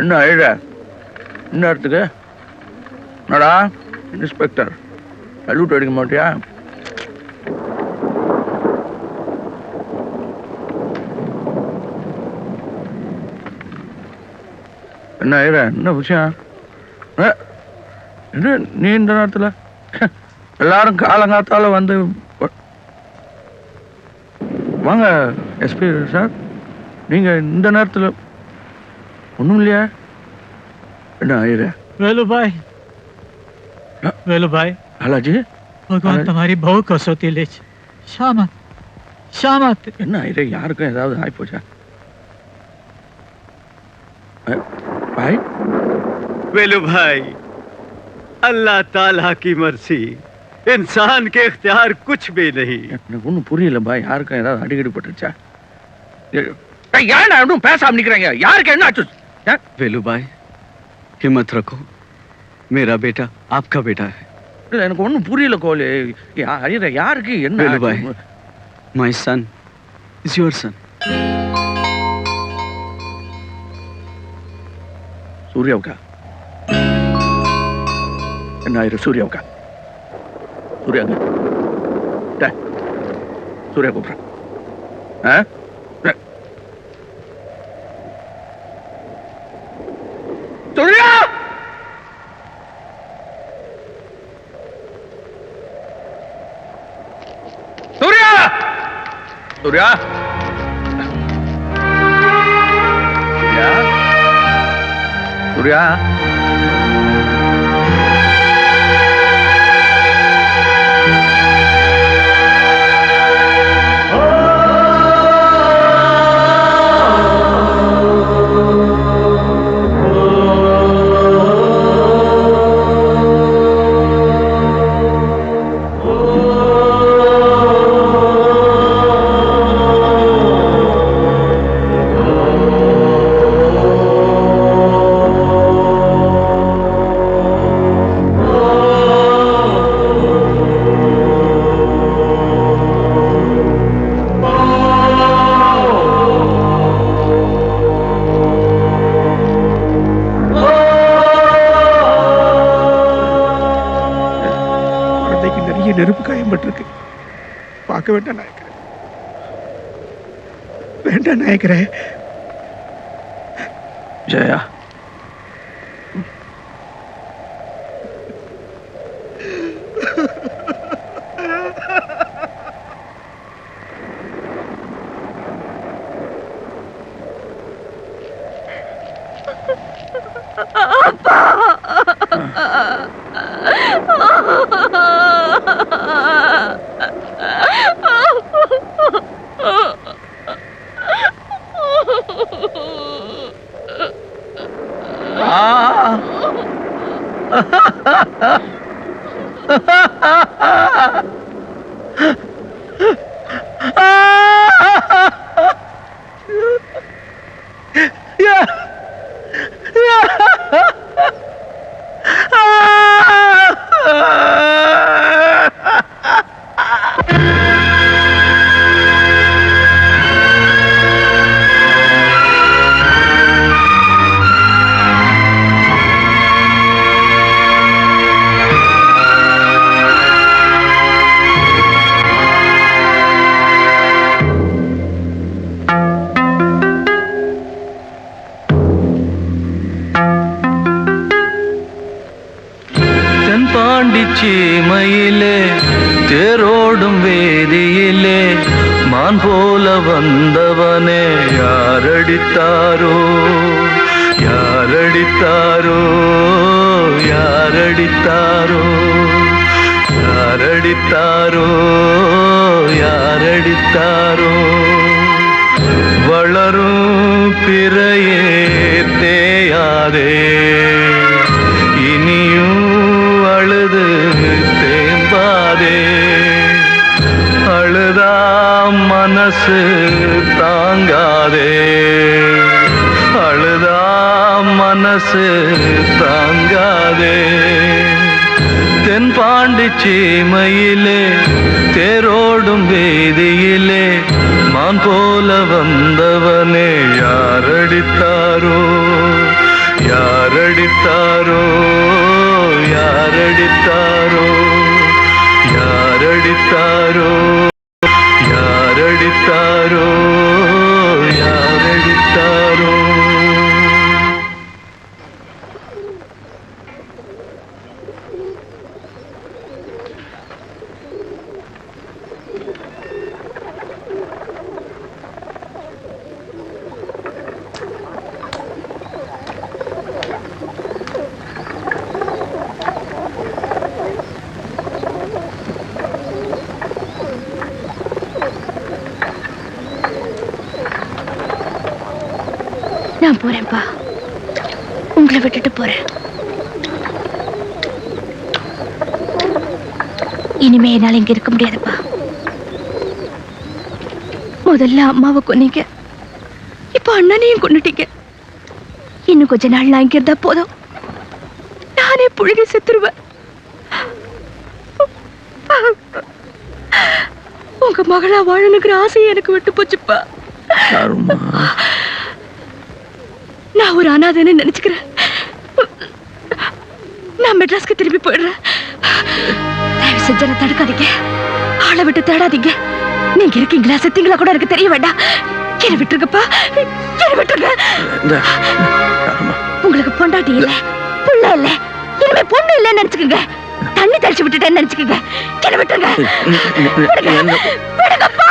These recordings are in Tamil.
என்ன அழுற என்ன இடத்துக்கு என்னடா? இன்ஸ்பெக்டர். சல்யூட் அடிக்க மாட்டியா? என்ன ஆயிர என்ன விஷயம்? என்ன நீ இந்த நேரத்தில்? எல்லாரும் காலங்காத்தால வந்து வாங்க எஸ்பி சார். நீங்கள் இந்த நேரத்தில் ஒன்றும் இல்லையா என்ன ஆயிரு વેલુભાઈ વેલુભાઈ பாலாஜி ભગવાન અરે. તમારી બહુ કસોટી લે છે શા માટે શા માટે என்ன ஆயிரு யாருக்கும் ஏதாவது ஆயிப்போச்சா அ, பாய் वेलू भाई अल्लाह ताला की मर्जी इंसान के इख्तियार कुछ भी नहीं எனக்கு ஒன்றும் புரியல பாய் யாருக்கும் ஏதாவது அடிக்கடி பட்டுச்சா ஏன் ஒன்றும் பேசாம நிற்கிறாங்க யாருக்கு என்ன ஆச்சு வேலுபாய் ஹிம்மத் ரக்கோ மேரா பேட்டா ஆப்கா பேட்டா ஹை இல்லை எனக்கு ஒன்றும் புரியல கோலி. யாருக்கு என்ன வேலுபாய் my son is your son சூர்யாவுக்கா? என்ன ஆயிரு சூர்யாவுக்கா? சூர்யாங்க சூர்யா கூப்பிட்றேன் சூர்யா? சூர்யா? சூர்யா? நெருப்பு காயம்பட்டிருக்கு பார்க்க வேண்டாம் நாயக்கரே. வேண்டாம் நாயக்கரே. Jaya. Ha ha ha ha! தென்பாண்டி சீமையிலே தேரோடும் வேதியிலே மான் போல வந்தவனே யாரடித்தாரோ? யாரடித்தாரோ? யாரடித்தாரோ? யாரடித்தாரோ? யாரடித்தாரோ? வளரும் பிறையே தேயாதே மனசு தாங்காதே. அழுதா மனசு தாங்காதே. தென்பாண்டி சீமையிலே தேரோடும் வேதியிலே மான் போல வந்தவனே யாரடித்தாரோ? யாரடித்தாரோ? யாரடித்தாரோ? யாரடித்தாரோ? நான் போறேன்ப்பா. உங்களை விட்டுட்டு போறேன். இனிமே என்னால் இங்க இருக்க முடியாதுப்பா. முதல்ல அம்மாவை கொன்னீங்க. இப்ப அண்ணனையும் கொண்டுட்டீங்க இன்னும் கொஞ்ச நாள் நான் இங்க இருந்தா போதும். நானே புழுகி செத்துருவேன். உங்க மகளா வாழணுங்கிற ஆசையை எனக்கு விட்டு போச்சுப்பா. நான் ஒரு அனாதைன்னு நினைச்சுக்கிறேன். நான் மெட்ராஸ்க்கு திரும்பி போயிடுறேன். தயவு செஞ்சு என்னை தடுக்காதீங்க. ஆளை விட்டு தேடாதீங்க. நீங்க இருக்கீங்களா? செத்தீங்களா கூட எனக்கு தெரிய வேண்டாம். என்ன விட்டுருங்கப்பா. என்ன விட்டுருங்க. உங்களுக்கு பொண்டாட்டி இல்ல. புள்ள இல்ல. இனிமே பொண்ணு இல்லைன்னு நினைச்சுக்கோங்க. தண்ணி தெளிச்சு விட்டுட்டேன்னு நினைச்சுக்கோங்க. என்ன விட்டுருங்க. விடுங்கப்பா.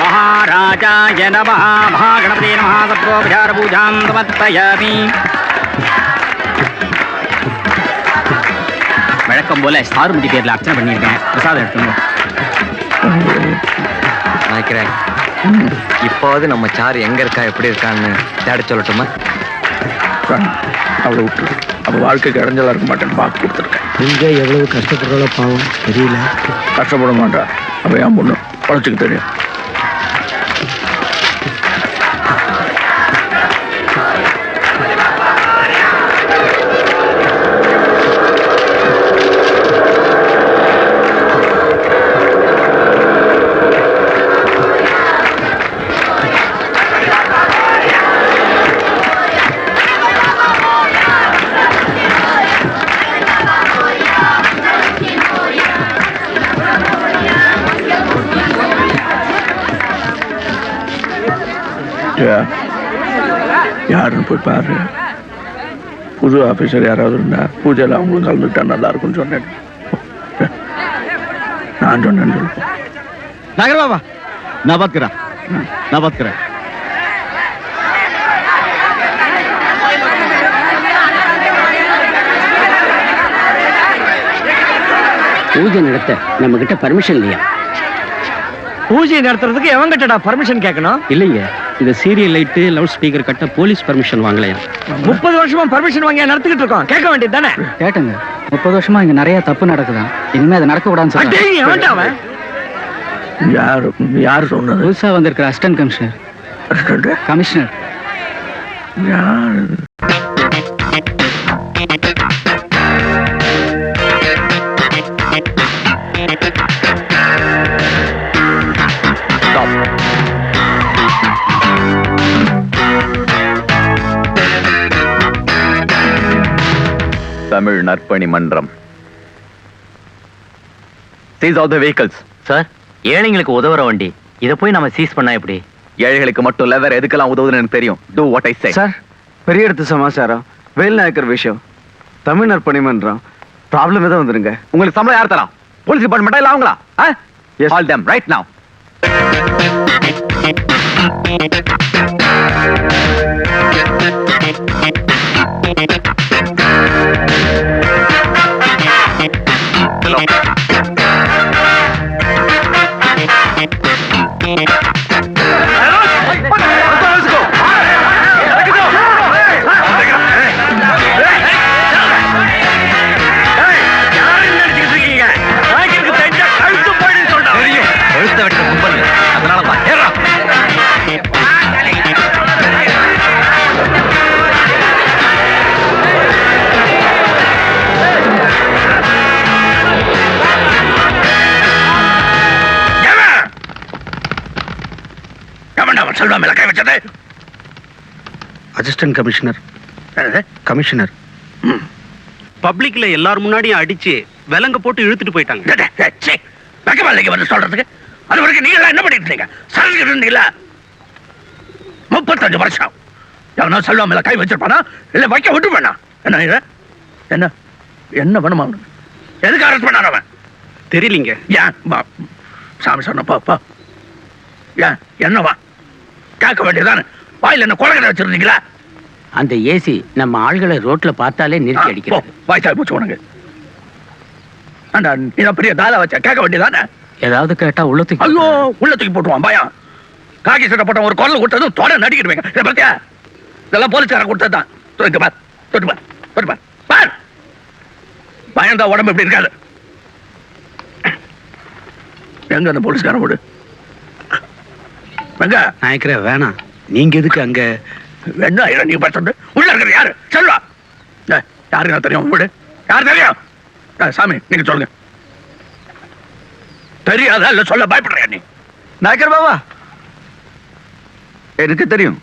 महाराजाय नमः महागणपते नमः सत्रोपचारपूजां समर्पयामि வழக்கம் போல சாருமதி பேர்ல அர்ச்சனை பண்ணியிருக்கேன் பிரசாதம் எடுத்துங்க நினைக்கிறேன் இப்போவது நம்ம சாரு எங்க இருக்கா எப்படி இருக்கான்னு தேட சொல்லட்டுமா கண் அவளை விட்டு அவள் வாழ்க்கைக்கு இடைஞ்சலா இருக்க மாட்டேன்னு பார்த்து கொடுத்துருக்கேன். எங்க எவ்வளவு கஷ்டப்படுறாளோ பாவம். தெரியல. கஷ்டப்பட மாட்டா. அவள் என் பொண்ணு. பழச்சுக்கு தெரியும். பாரு புது ஆபீசர் யாராவது இருந்தால் பூஜையில் அவங்களும் கலந்துக்கிட்டா நல்லா இருக்கும்னு சொன்னேன். நான் சொன்னேன்னு சொல்லு. பாபா நான் பார்த்துக்கிறேன் நான் பார்த்துக்கிறேன் பூஜை நடத்த நம்ம கிட்ட பர்மிஷன் இல்லையா? பூஜை நடத்துறதுக்கு எவன் எவங்கிட்டடா பர்மிஷன் கேட்கணும்? இல்லைங்க இந்த சீரியல் லைட்டு லவுட் ஸ்பீக்கர் கட்ட போலீஸ் பர்மிஷன் வாங்கலையா? முப்பது வருஷமா பர்மிஷன் வாங்கி நடத்திக்கிட்டு இருக்கோம். கேட்க வேண்டியது தானே? கேட்டுங்க. முப்பது வருஷமா இங்க நிறைய தப்பு நடக்குதான் இனிமே அதை நடக்க கூடாதுன்னு யார் யார் சொன்னது? புதுசா வந்திருக்கிற அசிஸ்டன்ட் கமிஷனர்? கமிஷனர் யார்? நற்பணி மன்றம். Seize all the vehicles sir ஏழைங்களுக்கு உதவுற வண்டி. இதை போய் நம்ம சீஸ் பண்ணா எப்படி? ஏழைகளுக்கு மட்டும் இல்ல வேற எதுக்கெல்லாம் உதவுதுன்னு எனக்கு தெரியும். Do what I say sir பெரிய இடத்து சமாச்சாரம். வேல் நாயக்கர் விஷயம். தமிழ் நற்பணி மன்றம். ப்ராப்ளம் எதுவும் வந்துருங்க. உங்களுக்கு சம்பளம் யார் தரா போலீஸ் டிபார்ட்மெண்டா இல்ல அவங்களா ஆல் them ரைட் now. கழுத்தை செல்வா மேல கை வச்சது அசிஸ்டன்ட் கமிஷனர் கமிஷனர் பப்ளிக்ல எல்லார் முன்னாடியும் அடிச்சு விலங்க போட்டு இழுத்துட்டு போயிட்டாங்க. வெக்கமா இல்லைங்க வந்து சொல்றதுக்கு. அது வரைக்கும் நீங்க என்ன பண்ணிட்டு இருந்தீங்க சரக்கு இருந்தீங்களா? முப்பத்தஞ்சு வருஷம். எவனோ செல்வா மேல கை வச்சிருப்பானா? இல்ல வைக்க விட்டுருப்பானா? என்ன இது? என்ன? என்ன பண்ணுமா எதுக்கு அரெஸ்ட் பண்ணான் அவன்? தெரியலீங்க. ஏன்? சாமி சொன்னப்பா ஏன்? என்னவா? கேட்க வேண்டியதானே வாயில என்ன குழந்தை வச்சிருந்தீங்களா? அந்த ஏசி நம்ம ஆள்களை ரோட்ல பார்த்தாலே நிறுத்தி அடிக்கிறது. வாய்ச்சா போச்சு உனக்கு. ஆண்டா நீ தான் பெரிய தாளா வச்ச? கேட்க வேண்டியதானே ஏதாவது கேட்டா உள்ளத்துக்கு ஐயோ உள்ள தூக்கி போட்டுருவான் பயம். காக்கி சட்டை போட்ட ஒரு குரல் கொடுத்ததும் தொட நடிக்கிடுவேங்க இதை பார்த்தியா? இதெல்லாம் போலீஸ்காரன் கொடுத்தது தான் தொட்டு பார் தொட்டு பார் தொட்டு பார். பார்! பயந்தா உடம்பு எப்படி இருக்காது. எங்க அந்த போலீஸ்காரன் விடு எங்க நாயக்கரே வேணாம். நீங்க எதுக்கு அங்க? என்ன ஐயா நீ பார்த்து உள்ள இருக்கிற யாரு? ஏய், யாருக்கு நான் தெரியும்? விடு. யார் தெரியும்? சாமி நீங்க சொல்லுங்க. தெரியாதா இல்ல சொல்ல பயப்படுறியா நீ? நாயக்கர் பாபா. எனக்கு தெரியும்.